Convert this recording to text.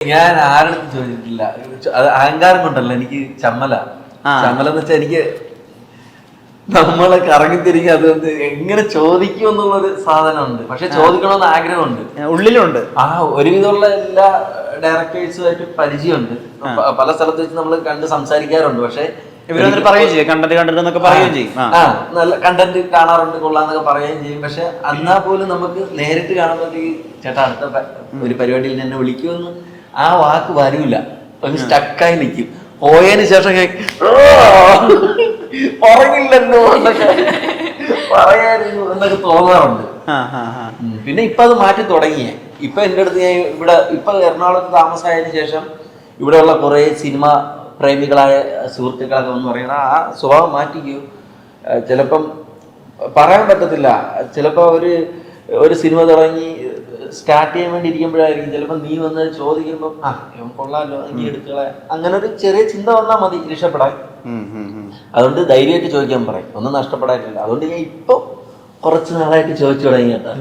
ഞാൻ ആരുടെ ചോദിച്ചിട്ടില്ല. അത് അഹങ്കാരം കൊണ്ടല്ല എനിക്ക് ചമ്മല. ചമ്മല എന്ന് വെച്ചാൽ എനിക്ക് നമ്മളെ കറങ്ങി തിരികെ അത് വന്ന് എങ്ങനെ ചോദിക്കും എന്നുള്ളൊരു സാധനമുണ്ട്. പക്ഷെ ചോദിക്കണമെന്ന് ആഗ്രഹമുണ്ട്. ഉള്ളിലുണ്ട്. ആ ഒരുവിധമുള്ള എല്ലാ ഡയറക്ടേഴ്സുമായിട്ട് പരിചയമുണ്ട്. പല സ്ഥലത്ത് വെച്ച് നമ്മൾ കണ്ട് സംസാരിക്കാറുണ്ട്. പക്ഷെ ഇവർ വന്നിട്ട് പറയുകയും ചെയ്യും. കണ്ടന്റ് കണ്ടിട്ട് എന്നൊക്കെ പറയുകയും ചെയ്യും. ആ. നല്ല കണ്ടന്റ് കാണാറുണ്ട് കൊള്ളാന്നൊക്കെ പറയുകയും ചെയ്യും. പക്ഷെ എന്നാ പോലും നമുക്ക് നേരിട്ട് കാണുമ്പോൾ ചേട്ടാ അടുത്ത ഒരു പരിപാടിയിൽ എന്നെ വിളിക്കുമെന്ന് ആ വാക്ക് വരൂല. ഒന്ന് സ്റ്റക്കായി നിൽക്കും പോയതിന് ശേഷം കേ- "ഓ, പറഞ്ഞില്ലല്ലോ എന്നൊക്കെ പറയായിരുന്നു എന്നൊക്കെ തോന്നാറുണ്ട്. പിന്നെ ഇപ്പൊ അത് മാറ്റി തുടങ്ങിയേ. ഇപ്പൊ എന്റെ അടുത്ത് ഞാൻ ഇവിടെ ഇപ്പൊ എറണാകുളത്ത് താമസമായതിനു ശേഷം ഇവിടെയുള്ള കുറെ സിനിമ പ്രേമികളായ സുഹൃത്തുക്കളൊക്കെ ഒന്ന് പറയുന്നത് ആ സ്വഭാവം മാറ്റിക്കൂ. ചിലപ്പം പറയാൻ പറ്റത്തില്ല. ചിലപ്പോൾ ഒരു ഒരു സിനിമ തുടങ്ങി സ്റ്റാർട്ട് ചെയ്യാൻ വേണ്ടി ഇരിക്കുമ്പോഴായിരിക്കും ചിലപ്പോൾ നീ വന്ന് ചോദിക്കുമ്പോൾ ആ. ഇവൻ കൊള്ളാലോ നീ എടുക്കളെ അങ്ങനെ ഒരു ചെറിയ ചിന്ത വന്നാൽ മതി രക്ഷപ്പെടാൻ. അതുകൊണ്ട് ധൈര്യമായിട്ട് ചോദിക്കാൻ പറയും. ഒന്നും നഷ്ടപ്പെടാനില്ല അതുകൊണ്ട് ഞാൻ ഇപ്പൊ കുറച്ച് നാളായിട്ട് ചോദിച്ചു തുടങ്ങി കേട്ടോ.